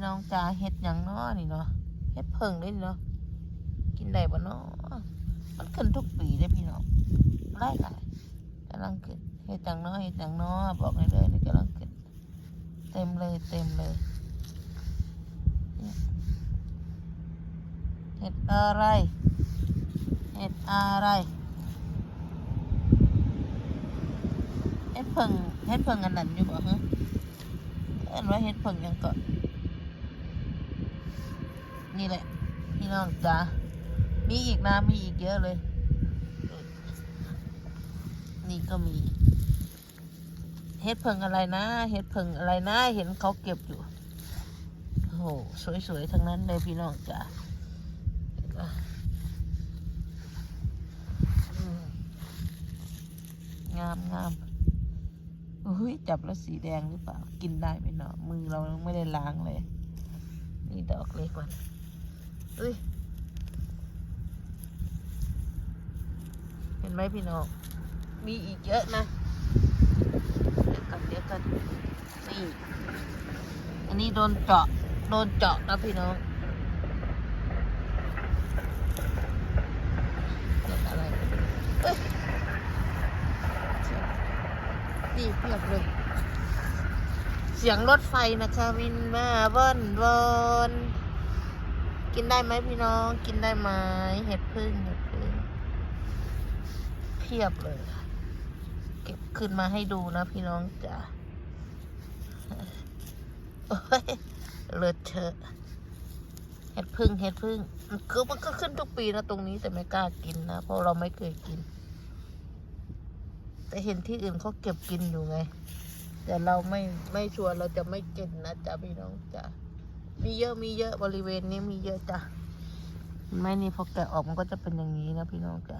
พี่น้องจ้าเห็ดหยังเนาะนี่เนาะเห็ดเพิ่งเลยเนาะกินได้บ่เนาะมันขึ้นทุกปีเลยพี่น้องไล่ไล่กำลังขึ้นเห็ดจังเนาะเห็ดจังเนาะบอกเลยเลยนี่กำลังขึ้นเต็มเลยเต็มเลยเห็ดอะไรเห็ดอะไรเห็ดเพิ่งเห็ดเพิ่งอันนั้นอยู่บ่ฮะเอ็นว่าเห็ดเพิ่งยังเก็ นี่แหละพี่น้องจ๋ามีอีกนะมีอีกเยอะเลย นี่ก็มี เห็ดเพิงอะไรนะ เห็ดเพิงอะไรนะ เห็นเขาเก็บอยู่โอ้โหสวยๆทั้งนั้นเลยพี่น้องจ๋างามงามอุ้ยจับแล้วสีแดงหรือเปล่า กินได้ไหมเนาะมือเราไม่ได้ล้างเลย นี่ดอกเล็กก่อน เอ้ย เห็นไหมพี่น้อง มีอีกเยอะนะ เดี๋ยวกันเดี๋ยวกันนี่อันนี้โดนเจาะ โดนเจาะนะพี่น้องเกิดอะไรเอ้ยนี่เพียบเลย เสียงรถไฟนะคะวินมาเบิ้ลวน กินได้ไหมพี่น้อง กินได้ไหมเห็ดพึ่งเห็ดพึ่งเพียบเลย เก็บขึ้นมาให้ดูนะพี่น้องจ้ะเลิศเชอะเห็ดพึ่งเห็ดพึ่งคือมันก็ขึ้นทุกปีนะตรงนี้แต่ไม่กล้ากินนะเพราะเราไม่เคยกิน แต่เห็นที่อื่นเขาเก็บกินอยู่ไง แต่เราไม่ไม่ชัวร์เราจะไม่กินนะจ๊ะพี่น้องจ้ะ มีเยอะมีเยอะบริเวณนี้มีเยอะจ้ะไม่นี่พอแกะออกมันก็จะเป็นอย่างนี้นะพี่น้องจ้ะ